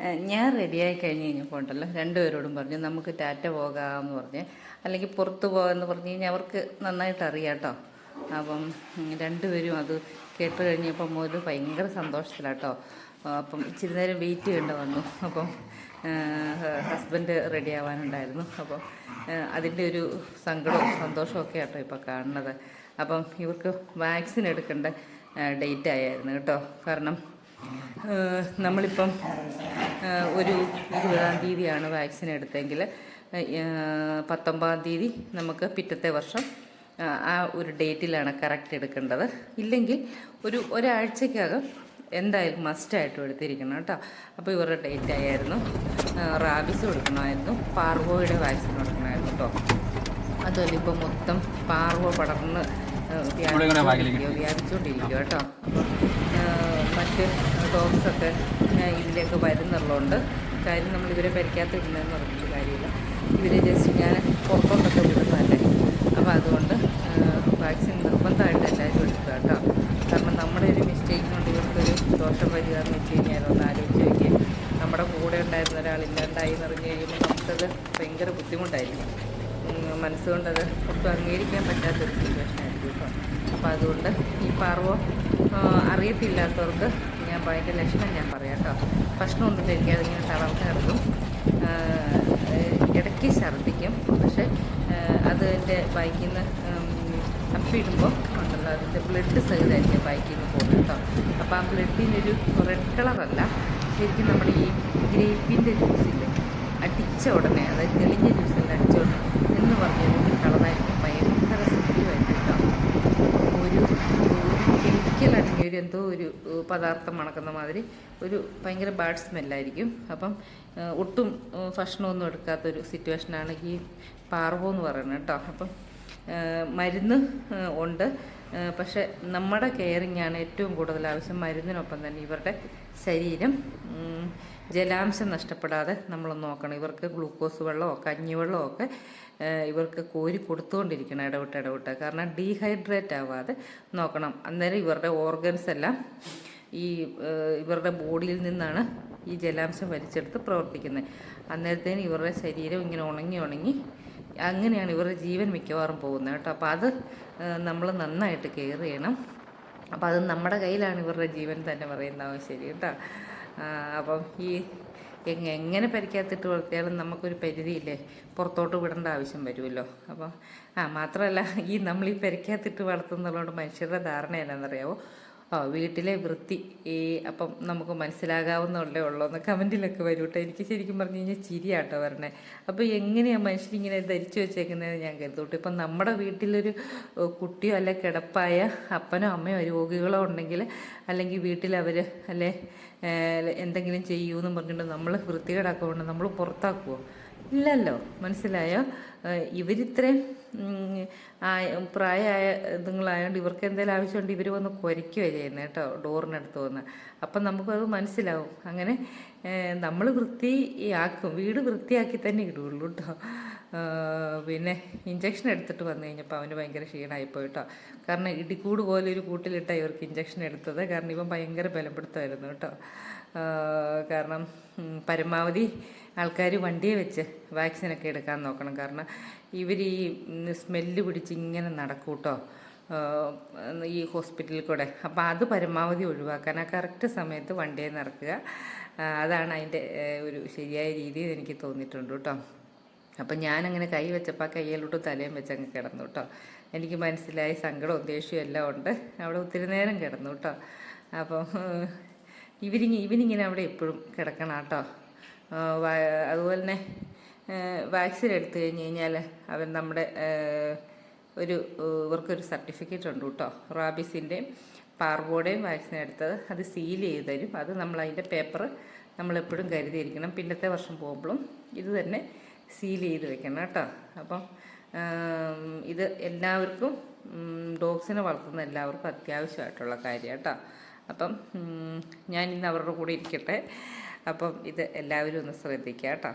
ഞാൻ റെഡിയായി കഴിഞ്ഞ് കഴിഞ്ഞപ്പോൾ ഉണ്ടല്ലോ രണ്ടുപേരോടും പറഞ്ഞു നമുക്ക് ടാറ്റ പോകാമെന്ന് പറഞ്ഞ്. അല്ലെങ്കിൽ പുറത്ത് പോകാമെന്ന് പറഞ്ഞു കഴിഞ്ഞാൽ അവർക്ക് നന്നായിട്ട് അറിയാം കേട്ടോ. അപ്പം രണ്ടുപേരും അത് കേട്ട് കഴിഞ്ഞപ്പോൾ മുതൽ ഭയങ്കര സന്തോഷത്തിലാട്ടോ അപ്പം ഇച്ചിരി നേരം വെയിറ്റ് ചെയ്യേണ്ട വന്നു. അപ്പം ഹസ്ബൻഡ് റെഡി ആവാനുണ്ടായിരുന്നു. അപ്പം അതിന്റെ ഒരു സങ്കടവും സന്തോഷവും ഒക്കെ ആട്ടോ ഇപ്പോൾ കാണുന്നത്. അപ്പം ഇവർക്ക് വാക്സിൻ എടുക്കേണ്ട ഡേറ്റ് ആയായിരുന്നു കേട്ടോ. കാരണം നമ്മളിപ്പം ഒരു ഇരുപതാം തീയതിയാണ് വാക്സിൻ എടുത്തെങ്കിൽ പത്തൊമ്പതാം തീയതി നമുക്ക് പിറ്റത്തെ വർഷം ആ ഒരു ഡേറ്റിലാണ് കറക്റ്റ് എടുക്കേണ്ടത്. ഇല്ലെങ്കിൽ ഒരു ഒരാഴ്ചക്കകം എന്തായാലും മസ്റ്റായിട്ടും എടുത്തിരിക്കണം കേട്ടോ. അപ്പോൾ ഇവരുടെ ഡേറ്റ് ആയിരുന്നു. റാബിസ് കൊടുക്കണമായിരുന്നു. പാർവോയുടെ വാക്സിൻ കൊടുക്കണമായിരുന്നു കേട്ടോ. അതുമല്ല ഇപ്പം മൊത്തം പാർവോ പടർന്ന് ഏഹ് വ്യാപിച്ചുകൊണ്ടിരിക്കുകയോ വ്യാപിച്ചുകൊണ്ടിരിക്കുകയോ കേട്ടോ. അപ്പം മറ്റ് ഡോഗ്സൊക്കെ ഇതിലേക്ക് വരുന്നുള്ളതുകൊണ്ട് കാര്യം നമ്മൾ ഇവരെ പരിക്കാത്തിരുന്നതെന്ന് പറഞ്ഞിട്ട് കാര്യമില്ല. ഇവരെ ജസ്റ്റ് ഞാൻ പുറത്തോട്ടൊക്കെ വിടുന്നതല്ലേ അപ്പോൾ അതുകൊണ്ട് വാക്സിൻ നിർബന്ധമായിട്ട് എല്ലാവരും എടുക്കുക കേട്ടോ. കാരണം നമ്മുടെ ഒരു മിസ്റ്റേക്ക് കൊണ്ട് ഇവർക്കൊരു ദോഷം വരിക എന്ന് വെച്ച് കഴിഞ്ഞാൽ ഒന്ന് ആലോചിച്ച് നോക്കിയാൽ നമ്മുടെ കൂടെ ഉണ്ടായിരുന്ന ഒരാൾ ഇല്ലാണ്ടായി എന്ന് പറഞ്ഞു കഴിയുമ്പോൾ നമുക്കത് ഭയങ്കര ബുദ്ധിമുട്ടായിരിക്കും. മനസ്സുകൊണ്ടത് ഒട്ടും അംഗീകരിക്കാൻ പറ്റാത്തൊരു സിറ്റുവേഷൻ ആയിരിക്കും കേട്ടോ അപ്പോൾ അതുകൊണ്ട് ഈ പാർവോ അറിയത്തില്ലാത്തവർക്ക് ഞാൻ അതിന്റെ ലക്ഷണം ഞാൻ പറയാം കേട്ടോ ഭക്ഷണമൊന്നും എനിക്ക് ഇങ്ങനെ തളർന്ന് കിടക്കും ഇടയ്ക്ക് ഛർദ്ദിക്കും. പക്ഷേ അത് എന്റെ ബൈക്കിൽ നിന്ന് അപ്പിടുമ്പോൾ ഉണ്ടല്ലോ അതിന്റെ ബ്ലഡ് സഹിതമായിരിക്കും ബൈക്കിൽ നിന്ന് പോകുന്നത് കേട്ടോ അപ്പോൾ ആ ബ്ലഡിനൊരു റെഡ് കളറല്ല ശരിക്കും നമ്മുടെ ഈ ഗ്രേപ്പിന്റെ ജ്യൂസില്ലേ അടിച്ച ഉടനെ അതായത് തെളിഞ്ഞ ജ്യൂസിൽ അടിച്ച ഉടനെ എന്ന് പറഞ്ഞൊരു കളറായിരിക്കും ഭയങ്കര സുഖമായിട്ട്. കേട്ടോ ഒരു കെമിക്കൽ അടങ്ങിയ ഒരു എന്തോ ഒരു പദാർത്ഥം മണക്കുന്ന മാതിരി ഒരു ഭയങ്കര ബാഡ് സ്മെല്ലായിരിക്കും അപ്പം ഒട്ടും ഭക്ഷണമൊന്നും എടുക്കാത്തൊരു സിറ്റുവേഷനാണ് ഈ പാർവോ എന്ന് പറയുന്നത് കേട്ടോ. അപ്പം മരുന്ന് ഉണ്ട്. പക്ഷെ നമ്മുടെ കെയറിങ് ആണ് ഏറ്റവും കൂടുതൽ ആവശ്യം മരുന്നിനൊപ്പം തന്നെ ഇവരുടെ ശരീരം. ജലാംശം നഷ്ടപ്പെടാതെ നമ്മൾ നോക്കണം. ഇവർക്ക് ഗ്ലൂക്കോസ് വെള്ളമോ കഞ്ഞിവെള്ളമോ ഒക്കെ ഇവർക്ക് കോരി കൊടുത്തുകൊണ്ടിരിക്കണം ഇടവിട്ട് ഇടവിട്ട്. കാരണം ഡീഹൈഡ്രേറ്റ് ആവാതെ നോക്കണം. അന്നേരം ഇവരുടെ ഓർഗൻസ് എല്ലാം ഈ ഇവരുടെ ബോഡിയിൽ നിന്നാണ് ഈ ജലാംശം വലിച്ചെടുത്ത് പ്രവർത്തിക്കുന്നത്. അന്നേരത്തേന് ഇവരുടെ ശരീരം ഇങ്ങനെ ഉണങ്ങി ഉണങ്ങി അങ്ങനെയാണ് ഇവരുടെ ജീവൻ മിക്കവാറും പോകുന്നത് കേട്ടോ. അപ്പോൾ അത് നമ്മൾ നന്നായിട്ട് കെയർ ചെയ്യണം. അപ്പോൾ അത് നമ്മുടെ കയ്യിലാണ് ഇവരുടെ ജീവൻ തന്നെ പറയുന്നത്. ശരി കേട്ടോ. അപ്പം ഈ എങ് എങ്ങനെ പരിക്കാത്തിട്ട് വളർത്തിയാലും നമുക്കൊരു പരിധിയില്ലേ? പുറത്തോട്ട് വിടേണ്ട ആവശ്യം വരുമല്ലോ. അപ്പം ആ മാത്രമല്ല ഈ നമ്മൾ ഈ പരിക്കാത്തിട്ട് വളർത്തുന്നതുകൊണ്ട് മനുഷ്യരുടെ ധാരണ എന്നാണെന്നറിയാവോ? വീട്ടിലെ വൃത്തി അപ്പം നമുക്ക് മനസ്സിലാകാവുന്നതല്ലേ ഉള്ളൂ. എന്ന് കമന്റിലൊക്കെ വരും കേട്ടോ എനിക്ക് ശരിക്കും പറഞ്ഞു കഴിഞ്ഞാൽ ചിരിയാട്ടോ വരണേ. അപ്പോൾ എങ്ങനെയാണ് മനുഷ്യനിങ്ങനെ ധരിച്ചു വെച്ചേക്കുന്നത് ഞാൻ കരുതൂട്ടെ. ഇപ്പം നമ്മുടെ വീട്ടിലൊരു കുട്ടിയോ അല്ലെ കിടപ്പായ അപ്പനോ അമ്മയോ രോഗികളോ ഉണ്ടെങ്കിൽ അല്ലെങ്കിൽ വീട്ടിൽ അവർ അല്ലെ എന്തെങ്കിലും ചെയ്യൂ എന്ന് പറഞ്ഞിട്ട് നമ്മൾ വൃത്തികേടാക്കുകൊണ്ട് നമ്മൾ പുറത്താക്കുമോ ഇല്ലല്ലോ മനസ്സിലായോ? ഇവരിത്രയും പ്രായമായ ഇതുങ്ങളായതുകൊണ്ട് ഇവർക്ക് എന്തെങ്കിലും ആവശ്യമുണ്ട് ഇവർ വന്ന് കുരയ്ക്കുകയാണ് ചെയ്യുന്നത് കേട്ടോ ഡോറിനടുത്ത് വന്ന്. അപ്പം നമുക്കത് മനസ്സിലാവും. അങ്ങനെ നമ്മൾ വൃത്തിയാക്കും വീട് വൃത്തിയാക്കി തന്നെ ഇടുള്ളൂ കേട്ടോ പിന്നെ ഇഞ്ചക്ഷൻ എടുത്തിട്ട് വന്നു കഴിഞ്ഞപ്പോൾ അവന് ഭയങ്കര ക്ഷീണമായിപ്പോയി കേട്ടോ കാരണം ഇടിക്കൂട് പോലെ ഒരു കൂട്ടിലിട്ടാണ് ഇവർക്ക് ഇഞ്ചക്ഷൻ എടുത്തത്. കാരണം ഇവൻ ഭയങ്കര ബലപ്പെടുത്തമായിരുന്നു കേട്ടോ കാരണം പരമാവധി ആൾക്കാർ വണ്ടിയെ വെച്ച് വാക്സിനൊക്കെ എടുക്കാൻ നോക്കണം. കാരണം ഇവർ ഈ സ്മെല്ല് പിടിച്ച് ഇങ്ങനെ നടക്കൂട്ടോ കേട്ടോ ഈ ഹോസ്പിറ്റലിൽ കൂടെ. അപ്പോൾ അത് പരമാവധി ഒഴിവാക്കാൻ കറക്റ്റ് സമയത്ത് വണ്ടിയെ നടക്കുക അതാണ് അതിന്റെ ഒരു ശരിയായ രീതി എനിക്ക് തോന്നിയിട്ടുണ്ട് കേട്ടോ അപ്പം ഞാനങ്ങനെ കൈ വെച്ചപ്പോൾ കയ്യിലോട്ട് തലയും വെച്ചങ്ങ് കിടന്നു കേട്ടോ എനിക്ക് മനസ്സിലായി സങ്കടവും ദേഷ്യവും എല്ലാം ഉണ്ട്. അവിടെ ഒത്തിരി നേരം കിടന്നു കേട്ടോ അപ്പം ഇവരിങ്ങ ഇവനിങ്ങനെ അവിടെ എപ്പോഴും കിടക്കണം കേട്ടോ അതുപോലെ തന്നെ വാക്സിൻ എടുത്തു കഴിഞ്ഞ് കഴിഞ്ഞാൽ അവൻ നമ്മുടെ ഒരു ഇവർക്കൊരു സർട്ടിഫിക്കറ്റ് ഉണ്ട് കേട്ടോ. റാബിസിന്റെയും പാർബോർഡേയും വാക്സിൻ എടുത്തത് അത് സീൽ ചെയ്ത് തരും. അത് നമ്മൾ അതിന്റെ പേപ്പർ നമ്മളെപ്പോഴും കരുതിയിരിക്കണം. പിന്നത്തെ വർഷം പോകുമ്പോഴും ഇത് തന്നെ സീൽ ചെയ്ത് വെക്കണം കേട്ടോ. അപ്പം ഇത് എല്ലാവർക്കും ഡോഗ്സിനെ വളർത്തുന്ന എല്ലാവർക്കും അത്യാവശ്യമായിട്ടുള്ള കാര്യം കേട്ടോ. അപ്പം ഞാൻ ഇന്ന് അവരുടെ കൂടെ ഇരിക്കട്ടെ. അപ്പം ഇത് എല്ലാവരും ഒന്ന് ശ്രദ്ധിക്കുക കേട്ടോ.